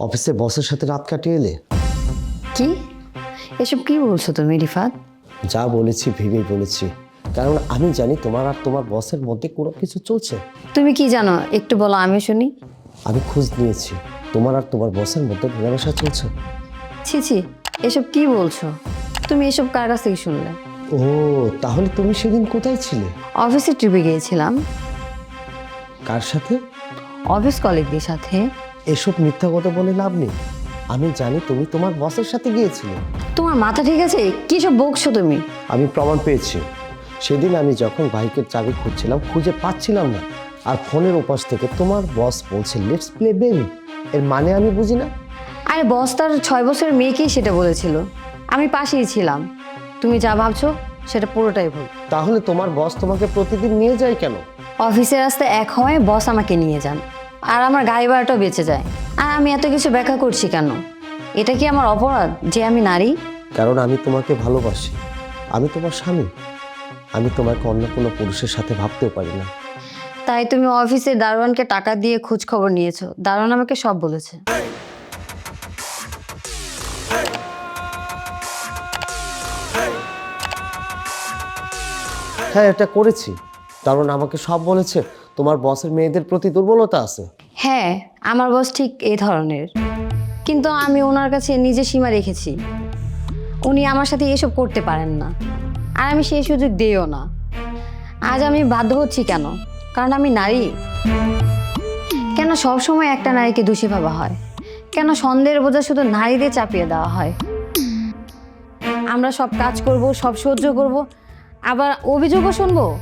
অফিসে বসের সাথে রাত কাটিয়ে এলে? কি? এসব কি বলছো তুমি রিফাত? যা বলেছি ভেবে বলেছি। কারণ আমি জানি তোমার আর তোমার বসের মধ্যে কোনো কিছু চলছে। তুমি কি জানো? একটু বলো আমি শুনি। আমি খোঁজ নিয়েছি। তোমার আর তোমার বসের মধ্যে মেলামেশা চলছে? ছি ছি এসব কি বলছো? তুমি এসব কার কাছ থেকে শুনলে? ও তাহলে তুমি সেদিন কোথায় ছিলে? অফিসে ট্রিপে গিয়েছিলাম। কার সাথে? অফিস কলিগদের সাথে। এসব মিথ্যা কথা বলে লাভ নেই। আমি জানি তুমি তোমার বসের সাথে গিয়েছিলে। তোমার মাথা ঠিক আছে? কি সব বকছো তুমি? আমি প্রমাণ পেয়েছি। সেদিন আমি যখন বাইকের চাবি খুঁজছিলাম খুঁজে পাচ্ছিলাম না। আর ফোনের ওপাশ থেকে তোমার বস বলছে লেটস প্লে বেবি এর মানে আমি বুঝি না। আরে বস তার ছয় বছরের মেয়েকেই সেটা বলেছিল। আমি পাশেই ছিলাম। তুমি যা ভাবছ সেটা পুরোটাই ভুল। তাহলে তোমার বস তোমাকে প্রতিদিন নিয়ে যায় কেন? অফিসের রাস্তায় এক হয়ে বস আমাকে নিয়ে যান। আর আমার গাড়ি ভাড়াটাও বেঁচে যায়। আর আমি এত কিছু ব্যাখ্যা করছি কেন? এটা কি আমার অপরাধ যে আমি নারী? কারণ আমি তোমাকে ভালোবাসি। আমি তোমার স্বামী। আমি তোমাকে অন্য কোনো পুরুষের সাথে ভাবতেও পারি না। তাই তুমি অফিসে দারোয়ানকে টাকা দিয়ে খোঁজ খবর নিয়েছো। দারোয়ান আমাকে সব বলেছে। হ্যাঁ এটা করেছি। কারণ আমাকে সব বলেছে। তোমার বসের মেয়েদের প্রতি দুর্বলতা আছে। হ্যাঁ আমার বস ঠিক এই ধরনের। কিন্তু আমি ওনার কাছে নিজে সীমা রেখেছি। উনি আমার সাথে এসব করতে পারেন না। আর আমি সেই সুযোগ দিইও না। আজ আমি বাধ্য হচ্ছি কেন? কারণ আমি নারী। কেন সব সময় একটা নারীকে দোষী ভাবা হয়? কেন সন্দেহের বোঝা শুধু নারীদের চাপিয়ে দেওয়া হয়? আমরা সব কাজ করব, সব সহ্য করব, আবার অভিযোগও শুনব?